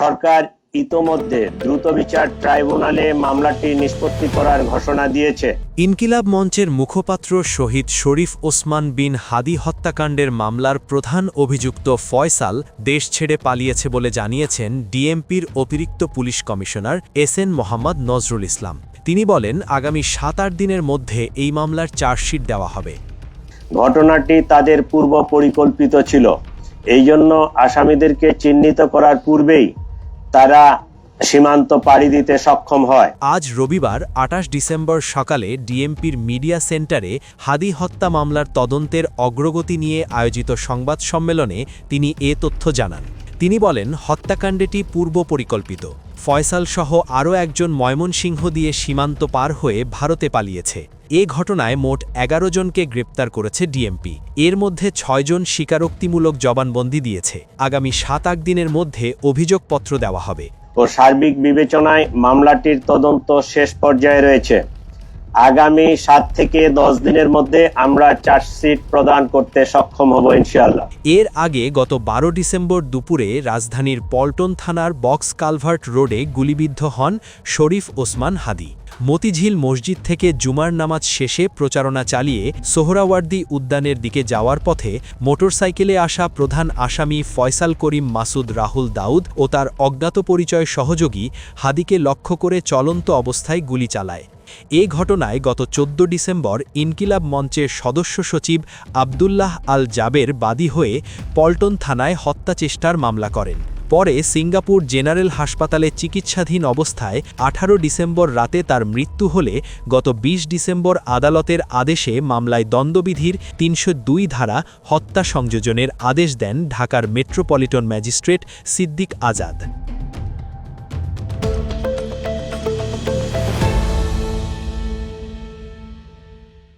সরকার ইতোমধ্যে দ্রুত বিচার ট্রাইব্যুনালে মামলাটি নিষ্পত্তি করার ঘোষণা দিয়েছে। ইনকিলাব মঞ্চের মুখপাত্র শহীদ শরীফ ওসমান বিন হাদি হত্যাকাণ্ডের মামলার প্রধান অভিযুক্ত ফয়সাল দেশ ছেড়ে পালিয়েছে বলে জানিয়েছেন ডিএমপির অতিরিক্ত police commissioner S N Mohammad Nazrul Islam. তিনি বলেন আগামী সাত আট দিনের মধ্যে এই মামলার চার্জশিট দেওয়া হবে। ঘটনাটি তাদের পূর্ব পরিকল্পিত ছিল। এই জন্য আসামিদেরকে চিহ্নিত করার পূর্বেই তারা সীমান্ত পাড়ি দিতে সক্ষম হয়। আজ রবিবার আটাশ ডিসেম্বর সকালে ডিএমপির মিডিয়া সেন্টারে হাদি হত্যা মামলার তদন্তের অগ্রগতি নিয়ে আয়োজিত সংবাদ সম্মেলনে তিনি এ তথ্য জানান। তিনি বলেন, হত্যাকাণ্ডটি পূর্ব পরিকল্পিত। ফয়সাল সহ আরও একজন ময়মনসিংহ দিয়ে সীমান্ত পার হয়ে ভারতে পালিয়েছে। এ ঘটনায় মোট এগারো জনকে গ্রেপ্তার করেছে ডিএমপি। এর মধ্যে ছয়জন স্বীকারোক্তিমূলক জবানবন্দি দিয়েছে। আগামী সাত আট দিনের মধ্যে অভিযোগপত্র দেওয়া হবে। ও সার্বিক বিবেচনায় মামলাটির তদন্ত শেষ পর্যায়ে রয়েছে। আগামী সাত থেকে দশ দিনের মধ্যে আমরা চার্জশিট প্রদান করতে সক্ষম হব, ইনশাআল্লাহ। এর আগে গত বারো ডিসেম্বর দুপুরে রাজধানীর পল্টন থানার বক্স কালভার্ট রোডে গুলিবিদ্ধ হন শরীফ ওসমান হাদি। মতিঝিল মসজিদ থেকে জুমার নামাজ শেষে প্রচারণা চালিয়ে সোহরাওয়ার্দী উদ্যানের দিকে যাওয়ার পথে মোটরসাইকেলে আসা প্রধান আসামি ফয়সাল করিম মাসুদ রাহুল দাউদ ও তার অজ্ঞাত পরিচয় সহযোগী হাদিকে লক্ষ্য করে চলন্ত অবস্থায় গুলি চালায়। এ ঘটনায় গত চোদ্দ ডিসেম্বর ইনকিলাব মঞ্চের সদস্য সচিব আবদুল্লাহ আল জাবের বাদী হয়ে পল্টন থানায় হত্যা চেষ্টার মামলা করেন। পরে সিঙ্গাপুর জেনারেল হাসপাতালে চিকিৎসাধীন অবস্থায় আঠারো ডিসেম্বর রাতে তার মৃত্যু হলে গত ২০ ডিসেম্বর আদালতের আদেশে মামলায় তিনশো দুই ধারা হত্যা সংযোজনের আদেশ দেন ঢাকার মেট্রোপলিটন ম্যাজিস্ট্রেট সিদ্দিক আজাদ।